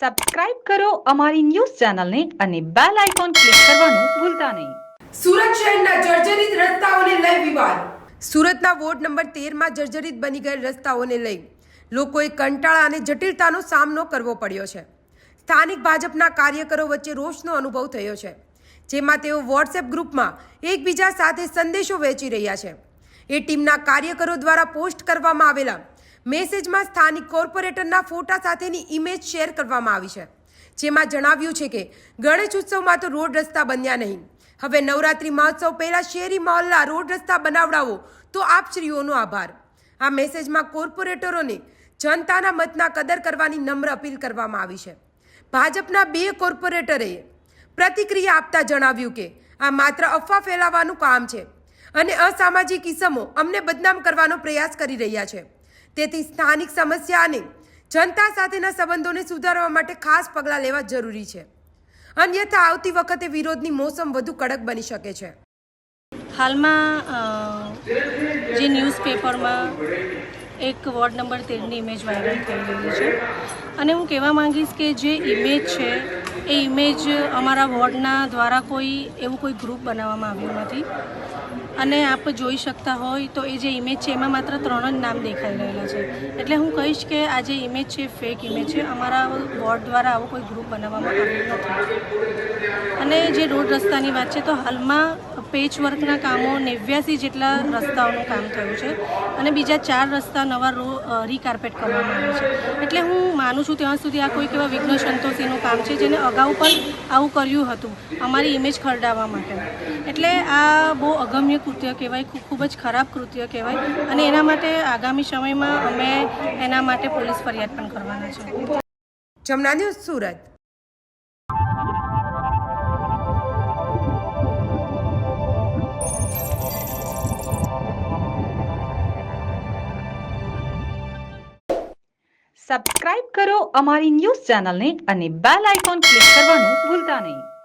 Subscribe કરો અમારી news ચેનલને અને બેલ આઇકોન ક્લિક કરવાનું ભૂલતા નહીં. સુરત શહેરના જર્જરિત રસ્તાઓને લઈ વિવાદ. સુરતના વોર્ડ નંબર તેરમાં જર્જરિત બની ગયેલ રસ્તાઓને લઈ લોકોએ કંટાળા અને જટિલતાનો સામનો કરવો પડ્યો છે. સ્થાનિક ભાજપના કાર્યકરો વચ્ચે રોષનો અનુભવ થયો છે, જેમાં તેઓ વોટ્સએપ ગ્રુપમાં એકબીજા સાથે સંદેશો વહેંચી રહ્યા છે. એ ટીમના કાર્યકરો દ્વારા પોસ્ટ કરવામાં આવેલા મેસેજમાં સ્થાનિક કોર્પોરેટરના ફોટા સાથેની ઇમેજ શેર કરવામાં આવી છે. જેમાં જણાવ્યું છે કે, ગણેશ ઉત્સવમાં તો રોડ રસ્તા બન્યા નહીં. હવે નવરાત્રી મહોત્સવ પહેલાં શેરી મહોલ્લા રોડ રસ્તા બનાવડાવો તો આપશ્રીઓનો આભાર. આ મેસેજમાં કોર્પોરેટરોને જનતાના મતના કદર કરવાની નમ્ર અપીલ કરવામાં આવી છે. ભાજપના બે કોર્પોરેટરે પ્રતિક્રિયા આપતા જણાવ્યું કે, આ માત્ર અફવા ફેલાવવાનું કામ છે અને અસામાજિક ઇસમો અમને બદનામ કરવાનો પ્રયાસ કરી રહ્યા છે. તેથી સ્થાનિક સમસ્યા અને જનતા સાથેના સંબંધોને સુધારવા માટે ખાસ પગલાં લેવા જરૂરી છે. અન્યથા આવતી વખતે વિરોધની મોસમ વધુ કડક બની શકે છે. હાલમાં જે ન્યૂઝપેપરમાં એક વોર્ડ નંબર તેરની ઇમેજ વાયરલ થઈ રહી છે. અને હું કહેવા માંગીશ કે જે ઇમેજ છે, એ ઇમેજ અમારા વોર્ડના દ્વારા કોઈ એવું કોઈ ગ્રુપ બનાવવામાં આવ્યું નથી. અને આપ જોઈ શકતા હોય તો એ જે ઇમેજ છે, એમાં માત્ર ત્રણ જ નામ દેખાઈ રહેલા છે. એટલે હું કહીશ કે આ જે ઇમેજ છે ફેક ઇમેજ છે, અમારા બોર્ડ દ્વારા આવો કોઈ ગ્રુપ બનાવવામાં આવ્યું નથી. અને જે રોડ રસ્તાની વાત છે, તો હાલમાં પેચવર્કના કામો નેવ્યાસી જેટલા રસ્તાઓનું કામ થયું છે અને બીજા ચાર રસ્તા નવા રો રીકાર્પેટ કરવામાં આવ્યા છે. એટલે હું માનું છું ત્યાં સુધી આ કોઈક એવા વિઘ્ન સંતોષીનું કામ છે, જેને અગાઉ પણ આવું કર્યું હતું અમારી ઇમેજ ખરડાવવા માટે. એટલે આ બહુ અગમ્ય કૃત્ય કહેવાય ખૂબ ખૂબ જ ખરાબ કૃત્ય કહેવાય. અને એના માટે આગામી સમયમાં અમે એના માટે પોલીસ ફરિયાદ પણ કરવાના છે. જમના ન્યૂઝ સુરત. સબસ્ક્રાઇબ કરો અમારી ન્યૂઝ ચેનલને અને બેલ આઇકોન ક્લિક કરવાનું ભૂલતા નહીં.